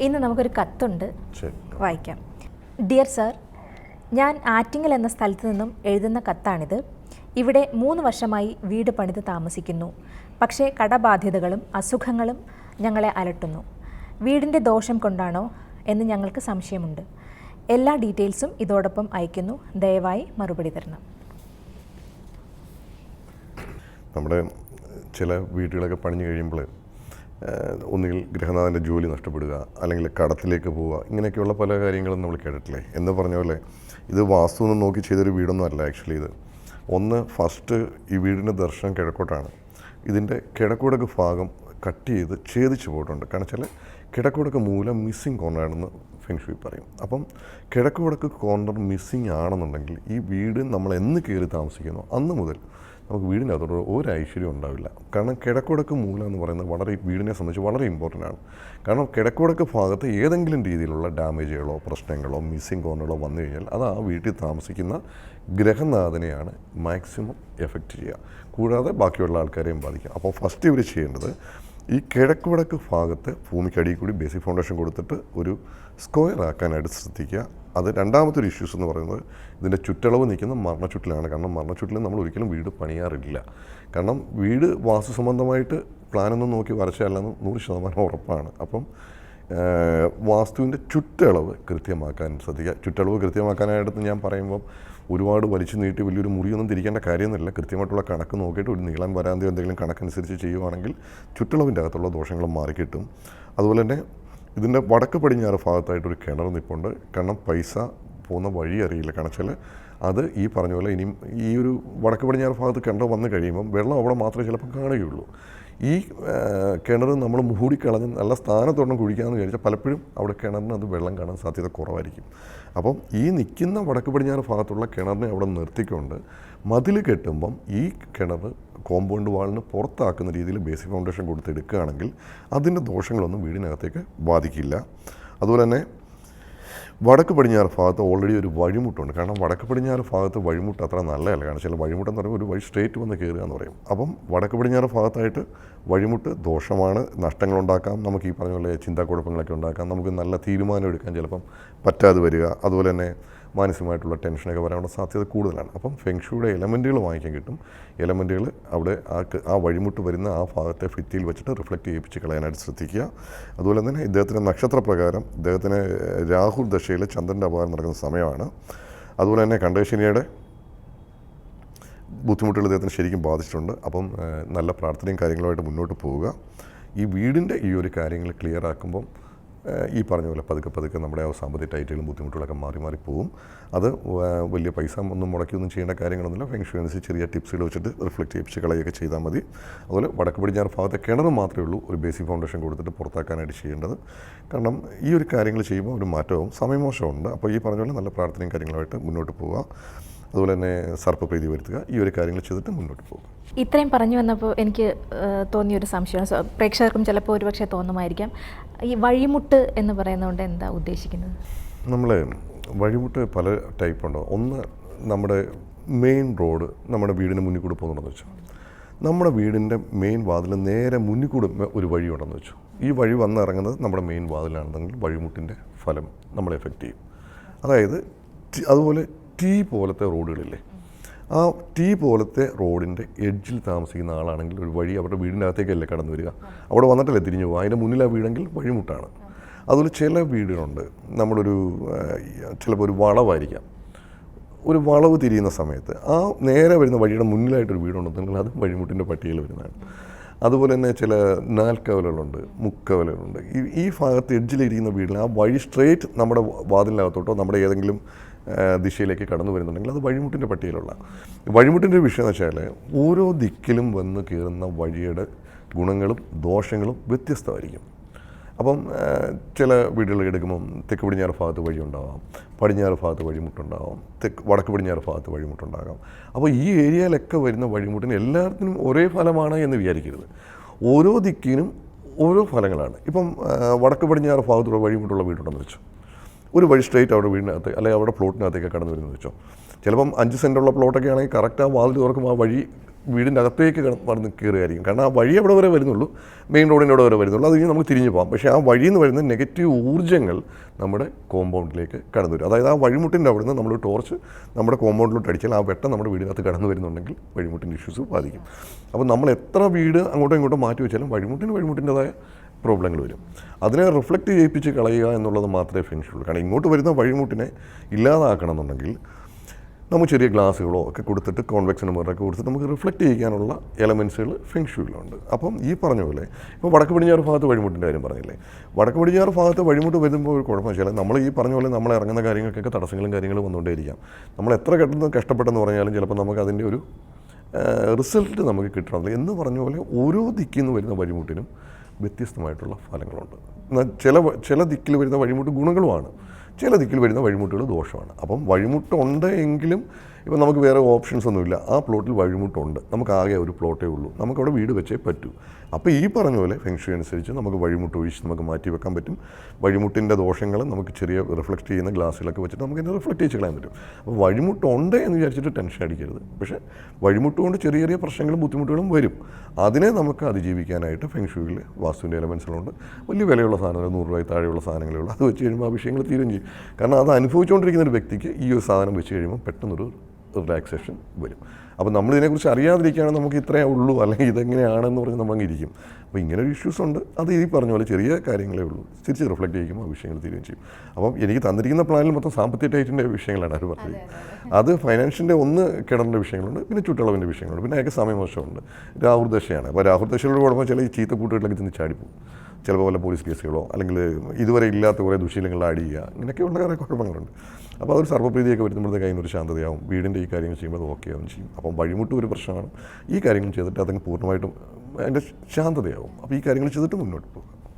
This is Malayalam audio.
ഇന്ന് നമുക്കൊരു കത്തുണ്ട്. വായിക്കാം. ഡിയർ സർ ഞാൻ ആറ്റിങ്ങൽ എന്ന സ്ഥലത്ത് നിന്നും എഴുതുന്ന കത്താണിത്. ഇവിടെ മൂന്ന് വർഷമായി വീട് പണിത് താമസിക്കുന്നു. പക്ഷേ കടബാധ്യതകളും അസുഖങ്ങളും ഞങ്ങളെ അലട്ടുന്നു. വീടിന്റെ ദോഷം കൊണ്ടാണോ എന്ന് ഞങ്ങൾക്ക് സംശയമുണ്ട്. എല്ലാ ഡീറ്റെയിൽസും ഇതോടൊപ്പം അയക്കുന്നു. ദയവായി മറുപടി തരണം. നമ്മുടെ ചില വീടുകളൊക്കെ പണിഞ്ഞു കഴിയുമ്പോൾ ഒന്നുകിൽ ഗൃഹനാഥന്റെ ജോലി നഷ്ടപ്പെടുക അല്ലെങ്കിൽ കടത്തിലേക്ക് പോവുക ഇങ്ങനെയൊക്കെയുള്ള പല കാര്യങ്ങളും നമ്മൾ കേട്ടിട്ടില്ലേ? എന്ന് പറഞ്ഞ പോലെ ഇത് വാസ്തു എന്ന് നോക്കി ചെയ്തൊരു വീടൊന്നും അല്ല ആക്ച്വലി ഇത്. ഒന്ന് ഫസ്റ്റ് ഈ വീടിന്റെ ദർശനം കിഴക്കോട്ടാണ്. ഇതിന്റെ കിഴക്കുടക്ക് ഭാഗം കട്ട് ചെയ്ത് ഛേദിച്ച് പോയിട്ടുണ്ട്. കാരണം വെച്ചാൽ കിഴക്കുടക്ക് മൂലം മിസ്സിങ് കോർണറാണെന്ന് ഫെങ്ഷുയി പറയും. അപ്പം കിഴക്ക് വടക്ക് കോർണർ മിസ്സിങ് ആണെന്നുണ്ടെങ്കിൽ ഈ വീട് നമ്മൾ എന്ന് കയറി താമസിക്കുന്നു അന്ന് മുതൽ നമുക്ക് വീടിനകത്തോട് ഒരു ഐശ്വര്യം ഉണ്ടാവില്ല. കാരണം കിഴക്കുടക്ക് മൂലം എന്ന് പറയുന്നത് വളരെ വീടിനെ സംബന്ധിച്ച് വളരെ ഇമ്പോർട്ടന്റ് ആണ്. കാരണം കിഴക്കുടക്ക് ഭാഗത്ത് ഏതെങ്കിലും രീതിയിലുള്ള ഡാമേജുകളോ പ്രശ്നങ്ങളോ മിസ്സിങ് കോർണറുകളോ വന്നു കഴിഞ്ഞാൽ അത് ആ വീട്ടിൽ താമസിക്കുന്ന ഗ്രഹനാഥനെയാണ് മാക്സിമം എഫക്റ്റ് ചെയ്യുക. കൂടാതെ ബാക്കിയുള്ള ആൾക്കാരെയും ബാധിക്കുക. അപ്പോൾ ഫസ്റ്റ് ഇവർ ചെയ്യേണ്ടത് ഈ കിഴക്ക് വടക്ക് ഭാഗത്ത് ഭൂമിക്കടിയിൽ കൂടി ബേസിക് ഫൗണ്ടേഷൻ കൊടുത്തിട്ട് ഒരു സ്ക്വയർ ആക്കാനായിട്ട് ശ്രദ്ധിക്കുക. അത് രണ്ടാമത്തെ ഒരു ഇഷ്യൂസ് എന്ന് പറയുന്നത് ഇതിന്റെ ചുറ്റളവ് നിൽക്കുന്ന മരണച്ചുറ്റിലാണ്. കാരണം മരണച്ചുറ്റിൽ നമ്മൾ ഒരിക്കലും വീട് പണിയാറില്ല. കാരണം വീട് വാസ്തു സംബന്ധമായിട്ട് പ്ലാനൊന്നും നോക്കി വരച്ചല്ലെന്ന് നൂറ് ശതമാനം ഉറപ്പാണ്. അപ്പം വാസ്തുവിന്റെ ചുറ്റളവ് കൃത്യമാക്കാൻ ശ്രദ്ധിക്കുക. ചുറ്റളവ് കൃത്യമാക്കാനായിട്ട് ഞാൻ പറയുമ്പം ഒരുപാട് വലിച്ചു നീട്ടി വലിയൊരു മുറിയൊന്നും തിരിക്കേണ്ട കാര്യമൊന്നുമില്ല. കൃത്യമായിട്ടുള്ള കണക്ക് നോക്കിയിട്ട് ഒരു നീളം വരാതെ എന്തെങ്കിലും കണക്കനുസരിച്ച് ചെയ്യുവാണെങ്കിൽ ചുറ്റളവിന്റെ അകത്തുള്ള ദോഷങ്ങൾ മാറിക്കിട്ടും. അതുപോലെ തന്നെ ഇതിന്റെ വടക്ക് പടിഞ്ഞാറ് ഭാഗത്തായിട്ടൊരു കിണർ നിൽപ്പുണ്ട് കാരണം പൈസ പോകുന്ന വഴി അറിയില്ല. കണച്ചാൽ അത് ഈ പറഞ്ഞ പോലെ ഇനിയും ഈ ഒരു വടക്ക് പടിഞ്ഞാറ് ഭാഗത്ത് കിണർ വന്നു കഴിയുമ്പം വെള്ളം അവിടെ മാത്രമേ ചിലപ്പോൾ കാണുകയുള്ളൂ. ഈ കിണർ നമ്മൾ മൂടിക്കളഞ്ഞ് നല്ല സ്ഥാനത്തോടണം കുഴിക്കാമെന്ന് വിചാരിച്ചാൽ പലപ്പോഴും അവിടെ കിണറിന് അത് വെള്ളം കാണാൻ സാധ്യത കുറവായിരിക്കും. അപ്പം ഈ നിൽക്കുന്ന വടക്ക് പടിഞ്ഞാറ് ഭാഗത്തുള്ള കിണറിനെ അവിടെ നിർത്തിക്കൊണ്ട് മതിൽ കെട്ടുമ്പം ഈ കിണർ കോമ്പൗണ്ട് വാളിന് പുറത്താക്കുന്ന രീതിയിൽ ബേസിക് ഫൗണ്ടേഷൻ കൊടുത്തെടുക്കുകയാണെങ്കിൽ അതിന്റെ ദോഷങ്ങളൊന്നും വീടിനകത്തേക്ക് ബാധിക്കില്ല. അതുപോലെ തന്നെ വടക്ക് പടിഞ്ഞാറ് ഭാഗത്ത് ഓൾറെഡി ഒരു വഴിമുട്ടുണ്ട്. കാരണം വടക്ക് പടിഞ്ഞാറ് ഭാഗത്ത് വഴിമുട്ട് അത്ര നല്ലതല്ല. കാരണം ചില വഴിമുട്ടെന്ന് പറയുമ്പോൾ ഒരു വഴി സ്ട്രേറ്റ് വന്ന് കയറുക എന്ന് പറയും. അപ്പം വടക്ക് പടിഞ്ഞാറ് ഭാഗത്തായിട്ട് വഴിമുട്ട് ദോഷമാണ്. നഷ്ടങ്ങളുണ്ടാക്കാം നമുക്ക് ഈ പറഞ്ഞ പോലെ ചിന്താക്കുഴപ്പങ്ങളൊക്കെ ഉണ്ടാക്കാം. നമുക്ക് നല്ല തീരുമാനം എടുക്കാൻ ചിലപ്പം പറ്റാതെ വരിക. അതുപോലെ തന്നെ മാനസികമായിട്ടുള്ള ടെൻഷനൊക്കെ വരാനുള്ള സാധ്യത കൂടുതലാണ്. അപ്പം ഫെങ്ഷുയുടെ എലമെന്റുകൾ വാങ്ങിക്കാൻ കിട്ടും. എലമെന്റുകൾ അവിടെ ആ ആ വഴിമുട്ട് വരുന്ന ആ ഭാഗത്തെ ഭിത്തിയിൽ വെച്ചിട്ട് റിഫ്ലക്റ്റ് ചെയ്യിപ്പിച്ച് കളയാനായിട്ട് ശ്രദ്ധിക്കുക. അതുപോലെ തന്നെ ഇദ്ദേഹത്തിന്റെ നക്ഷത്രപ്രകാരം ഇദ്ദേഹത്തിന് രാഹുൽ ദശയിൽ ചന്ദ്രന്റെ അപകാരം നടക്കുന്ന സമയമാണ്. അതുപോലെ തന്നെ കണ്ടേശനിയുടെ ബുദ്ധിമുട്ടുകൾ ഇദ്ദേഹത്തിന് ശരിക്കും ബാധിച്ചിട്ടുണ്ട്. അപ്പം നല്ല പ്രാർത്ഥനയും കാര്യങ്ങളുമായിട്ട് മുന്നോട്ട് പോവുക. ഈ വീടിന്റെ ഈ ഒരു കാര്യങ്ങൾ ക്ലിയർ ആക്കുമ്പം ഈ പറഞ്ഞ പോലെ പതുക്കെ പതുക്കെ നമ്മുടെ ആ സാമ്പത്തിക ടൈറ്റുകളും ബുദ്ധിമുട്ടുകളൊക്കെ മാറി മാറി പോവും. അത് വലിയ പൈസ ഒന്നും മുടക്കിയൊന്നും ചെയ്യേണ്ട കാര്യങ്ങളൊന്നുമില്ല. ഫെങ്ഷു അനുസരിച്ച് ചെറിയ ടിപ്സുകൾ വെച്ചിട്ട് റിഫ്ലക്റ്റ് ചെയ്യിപ്പിച്ച് കളയൊക്കെ ചെയ്താൽ മതി. അതുപോലെ വടക്ക് പടിഞ്ഞാറ് ഭാഗത്തെ കിണർ മാത്രമേ ഉള്ളൂ ഒരു ബേസിക് ഫൗണ്ടേഷൻ കൊടുത്തിട്ട് പുറത്താക്കാനായിട്ട് ചെയ്യേണ്ടത്. കാരണം ഈ ഒരു കാര്യങ്ങൾ ചെയ്യുമ്പോൾ ഒരു മാറ്റവും സമയമോശമുണ്ട് അപ്പോൾ ഈ പറഞ്ഞ പോലെ നല്ല പ്രാർത്ഥനയും കാര്യങ്ങളുമായിട്ട് മുന്നോട്ട് പോവുക. അതുപോലെ തന്നെ സർപ്പപ്രീതി വരുത്തുക. ഈ ഒരു കാര്യങ്ങൾ ചെയ്തിട്ട് മുന്നോട്ട് പോകും ഇത്രയും പറഞ്ഞു വന്നപ്പോൾ എനിക്ക് തോന്നിയൊരു സംശയം പ്രേക്ഷകർക്കും ചിലപ്പോൾ ഒരുപക്ഷെ തോന്നുമായിരിക്കാം. ഈ വഴിമുട്ട് എന്ന് പറയുന്നതുകൊണ്ട് എന്താ ഉദ്ദേശിക്കുന്നത്? നമ്മൾ വഴിമുട്ട് പല ടൈപ്പ് ഉണ്ടോ ഒന്ന് നമ്മുടെ മെയിൻ റോഡ് നമ്മുടെ വീടിന് മുന്നിൽ കൂടെ പോകുന്നുണ്ടെന്ന് വെച്ചു. നമ്മുടെ വീടിന്റെ മെയിൻ വാതിൽ നേരെ മുന്നിൽ കൂടെ ഒരു വഴി ഉണ്ടെന്ന് വെച്ചു. ഈ വഴി വന്നിറങ്ങുന്നത് നമ്മുടെ മെയിൻ വാതിലാണെന്നെങ്കിൽ വഴിമുട്ടിന്റെ ഫലം നമ്മളെ എഫക്റ്റ് ചെയ്യും. അതായത് അതുപോലെ ടീ പോലത്തെ റോഡുകളില്ലേ ആ ടീ പോലത്തെ റോഡിന്റെ എഡ്ജിൽ താമസിക്കുന്ന ആളാണെങ്കിൽ ഒരു വഴി അവരുടെ വീടിന്റെ അകത്തേക്കല്ലേ കടന്നു വരിക. അവിടെ വന്നിട്ടല്ലേ തിരിഞ്ഞു പോകുക അതിന്റെ മുന്നിൽ ആ വീടെങ്കിൽ വഴിമുട്ടാണ്. അതുപോലെ ചില വീടുകളുണ്ട്. നമ്മളൊരു ചിലപ്പോൾ ഒരു വളവായിരിക്കാം. ഒരു വളവ് തിരിയുന്ന സമയത്ത് ആ നേരെ വരുന്ന വഴിയുടെ മുന്നിലായിട്ടൊരു വീടുണ്ടെന്നുണ്ടെങ്കിൽ അത് വഴിമുട്ടിന്റെ പട്ടികയിൽ വരുന്നതാണ്. അതുപോലെ തന്നെ ചില നാൽക്കവലുകളുണ്ട് മുക്കവലുകളുണ്ട്. ഈ ഈ ഭാഗത്ത് എഡ്ജിലിരിക്കുന്ന വീടിൽ ആ വഴി സ്ട്രേറ്റ് നമ്മുടെ വാതിലിനകത്തോട്ടോ നമ്മുടെ ഏതെങ്കിലും ദിശയിലേക്ക് കടന്നു വരുന്നുണ്ടെങ്കിൽ അത് വഴിമുട്ടിന്റെ പട്ടികയിലുള്ള. വഴിമുട്ടിന്റെ വിഷയം എന്ന് വെച്ചാൽ ഓരോ ദിക്കിലും വന്ന് കയറുന്ന വഴിയുടെ ഗുണങ്ങളും ദോഷങ്ങളും വ്യത്യസ്തമായിരിക്കും. അപ്പം ചില വീടുകൾ എടുക്കുമ്പം തെക്ക് പടിഞ്ഞാറ് ഭാഗത്ത് വഴിയുണ്ടാവാം പടിഞ്ഞാറ് ഭാഗത്ത് വഴിമുട്ടുണ്ടാവാം തെക്ക് വടക്ക് പടിഞ്ഞാറ് ഭാഗത്ത് വഴിമുട്ടുണ്ടാകാം. അപ്പോൾ ഈ ഏരിയയിലൊക്കെ വരുന്ന വഴിമുട്ടിന് എല്ലാത്തിനും ഒരേ ഫലമാണ് എന്ന് വിചാരിക്കരുത്. ഓരോ ദിക്കിനും ഓരോ ഫലങ്ങളാണ്. ഇപ്പം വടക്ക് പടിഞ്ഞാറ് ഭാഗത്തുള്ള വഴിമുട്ടുള്ള വീടുണ്ടെന്ന് വെച്ചു. ഒരു വഴി സ്ട്രേറ്റ് അവിടെ വീടിനകത്ത് അല്ലെങ്കിൽ അവിടെ പ്ലോട്ടിനകത്തേക്ക് കടന്നു വരുന്നത് വെച്ചോ. ചിലപ്പം അഞ്ച് സെന്റുള്ള പ്ലോട്ടൊക്കെ ആണെങ്കിൽ കറക്റ്റ് ആ വാതിൽ തുറക്കും ആ വഴി വീടിന്റെ അകത്തേക്ക് വന്ന് കയറുകയായിരിക്കും. കാരണം ആ വഴി അവിടെ വരെ വരുന്നുള്ളൂ മെയിൻ അവിടെ വരെ വരുന്നുള്ളൂ. അത് കഴിഞ്ഞ് നമുക്ക് തിരിഞ്ഞു പോകാം. പക്ഷേ ആ വഴിയിൽ നിന്ന് വരുന്ന നെഗറ്റീവ് ഊർജങ്ങൾ നമ്മുടെ കോമ്പൗണ്ടിലേക്ക് കടന്നു വരും. അതായത് ആ വഴിമുട്ടിന്റെ അവിടെ നിന്ന് നമ്മൾ ടോർച്ച് നമ്മുടെ കോമ്പൗണ്ടിലോട്ട് അടിച്ചാൽ ആ വെട്ടം നമ്മുടെ വീടിനകത്ത് കടന്നു വരുന്നുണ്ടെങ്കിൽ വഴിമുട്ടിന്റെ ഇഷ്യൂസ് ബാധിക്കും. അപ്പോൾ നമ്മൾ എത്ര വീട് അങ്ങോട്ടും ഇങ്ങോട്ടും മാറ്റി വെച്ചാലും വഴിമുട്ടിന് വഴിമുട്ടിന്റെതായ പ്രോബ്ലങ്ങൾ വരും. അതിനെ റിഫ്ലക്റ്റ് ചെയ്യിപ്പിച്ച് കളയുക എന്നുള്ളത് മാത്രമേ ഫെൻഷുള്ളൂ കാരണം ഇങ്ങോട്ട് വരുന്ന വഴിമുട്ടിനെ ഇല്ലാതാക്കണം എന്നുണ്ടെങ്കിൽ നമുക്ക് ചെറിയ ഗ്ലാസ്സുകളോ ഒക്കെ കൊടുത്തിട്ട് കോൺവെക്സിന് മുറൊക്കെ കൊടുത്തിട്ട് നമുക്ക് റിഫ്ലക്റ്റ് ചെയ്യിക്കാനുള്ള എലമെൻസുകൾ ഫെങ്ഷുയിലുണ്ട് അപ്പം ഈ പറഞ്ഞ പോലെ ഇപ്പോൾ വടക്ക് പടിഞ്ഞാറ് ഭാഗത്ത് വഴിമുട്ടിന്റെ കാര്യം പറഞ്ഞില്ലേ? വടക്ക് പടിഞ്ഞാറ് ഭാഗത്ത് വഴിമുട്ട് വരുമ്പോൾ ഒരു കുഴപ്പം വെച്ചാൽ നമ്മൾ ഈ പറഞ്ഞ പോലെ നമ്മൾ ഇറങ്ങുന്ന കാര്യങ്ങൾക്കൊക്കെ തടസ്സങ്ങളും കാര്യങ്ങളും വന്നുകൊണ്ടേയിരിക്കാം. നമ്മൾ എത്ര കെട്ടെന്ന് കഷ്ടപ്പെട്ടെന്ന് പറഞ്ഞാലും ചിലപ്പോൾ നമുക്ക് അതിന്റെ ഒരു റിസൾട്ട് നമുക്ക് കിട്ടണമെന്നില്ല എന്ന് പറഞ്ഞ പോലെ ഓരോ ദിക്കിൽ നിന്ന് വരുന്ന വഴിമുട്ടിനും വ്യത്യസ്തമായിട്ടുള്ള ഫലങ്ങളുണ്ട്. എന്നാൽ ചില ചില ദിക്കിൽ വരുന്ന വഴിമുട്ട് ഗുണങ്ങളുമാണ്. ചില ദിക്കിൽ വരുന്ന വഴിമുട്ടുകൾ ദോഷമാണ്. അപ്പം വഴിമുട്ടുണ്ട് എങ്കിലും ഇപ്പം നമുക്ക് വേറെ ഓപ്ഷൻസ് ഒന്നുമില്ല. ആ പ്ലോട്ടിൽ വഴിമുട്ടുണ്ട്. നമുക്ക് ആകെ ഒരു പ്ലോട്ടേ ഉള്ളൂ. നമുക്കവിടെ വീട് വെച്ചേ പറ്റൂ. അപ്പോൾ ഈ പറഞ്ഞ പോലെ ഫെങ്ഷു അനുസരിച്ച് നമുക്ക് വഴിമുട്ട് ഒഴിച്ച് നമുക്ക് മാറ്റി വെക്കാൻ പറ്റും. വഴിമുട്ടിന്റെ ദോഷങ്ങൾ നമുക്ക് ചെറിയ റിഫ്ലക്റ്റ് ചെയ്യുന്ന ഗ്ലാസ്സിലൊക്കെ വെച്ചിട്ട് നമുക്ക് ഇതിനെ റിഫ്ലക്റ്റ് ചെയ്ത് കളയാൻ പറ്റും. അപ്പോൾ വഴിമുട്ടുണ്ട് എന്ന് വിചാരിച്ചിട്ട് ടെൻഷൻ അടിക്കരുത്. പക്ഷേ വഴിമുട്ട് കൊണ്ട് ചെറിയ ചെറിയ പ്രശ്നങ്ങളും ബുദ്ധിമുട്ടുകളും വരും. അതിനെ നമുക്ക് അതിജീവിക്കാനായിട്ട് ഫെങ്ഷുവിൽ വാസ്തുവിന്റെ എലമെൻസുകളുണ്ട് വലിയ വിലയുള്ള സാധനങ്ങൾ നൂറ് രൂപയിൽ താഴെയുള്ള സാധനങ്ങളേ ഉള്ളൂ. അത് വെച്ച് കഴിയുമ്പോൾ ആ വിഷയങ്ങൾ തീരും ചെയ്യും. കാരണം അത് അനുഭവിച്ചുകൊണ്ടിരിക്കുന്ന ഒരു വ്യക്തിക്ക് ഈ ഒരു സാധനം വെച്ച് കഴിയുമ്പോൾ പെട്ടെന്നൊരു റിലാക്സേഷൻ വരും. അപ്പോൾ നമ്മളിതിനെക്കുറിച്ച് അറിയാതിരിക്കുകയാണെങ്കിൽ നമുക്ക് ഇത്രയേ ഉള്ളൂ അല്ലെങ്കിൽ ഇതെങ്ങനെയാണെന്ന് പറഞ്ഞ് നമ്മളങ്ങ് ഇരിക്കും. അപ്പോൾ ഇങ്ങനെ ഒരു ഇഷ്യൂസ് ഉണ്ട്. അത് ഈ പറഞ്ഞ പോലെ ചെറിയ കാര്യങ്ങളേ ഉള്ളൂ. തിരിച്ച് റിഫ്ലക്റ്റ് ചെയ്യുമ്പോൾ ആ വിഷയങ്ങൾ തീരുകയും ചെയ്യും. അപ്പം എനിക്ക് തന്നിരിക്കുന്ന പ്ലാനിൽ മൊത്തം സാമ്പത്തിക ടൈറ്റിന്റെ വിഷയങ്ങളാണ് അവർ പറഞ്ഞത് അത് ഫൈനാൻഷ്യന്റെ ഒന്ന് കിടന്ന വിഷയങ്ങളുണ്ട് പിന്നെ ചുറ്റളവിന്റെ വിഷയങ്ങളുണ്ട് പിന്നെ അയാൾക്ക് സമയമോശമുണ്ട് രാഹുർദശയാണ് അപ്പോൾ രാഹുർദശയിലൂടെ കുഴപ്പം ചില ഈ ചീത്ത കൂട്ടുകളിലൊക്കെ ചെന്ന് ചാടിപ്പോകും. ചിലപ്പോൾ വല്ല പോലീസ് കേസുകളോ അല്ലെങ്കിൽ ഇതുവരെ ഇല്ലാത്ത കുറേ ദുശീലങ്ങൾ ആഡ് ചെയ്യുക ഇങ്ങനെയൊക്കെയുള്ള കുറേ കുഴപ്പങ്ങളുണ്ട്. അപ്പോൾ അതൊരു സർവപ്രീതിയൊക്കെ വരുമ്പോഴത്തേക്ക് അതിനൊരു ശാന്തതയാവും. വീടിന്റെ ഈ കാര്യങ്ങൾ ചെയ്യുമ്പോൾ അത് ഓക്കെ ആവും ചെയ്യും. അപ്പം വഴിമുട്ട് ഒരു പ്രശ്നമാണ്. ഈ കാര്യങ്ങൾ ചെയ്തിട്ട് അതങ്ങ് പൂർണമായിട്ടും അതിന്റെ ശാന്തതയാവും. അപ്പോൾ ഈ കാര്യങ്ങൾ ചെയ്തിട്ട് മുന്നോട്ട് പോകും.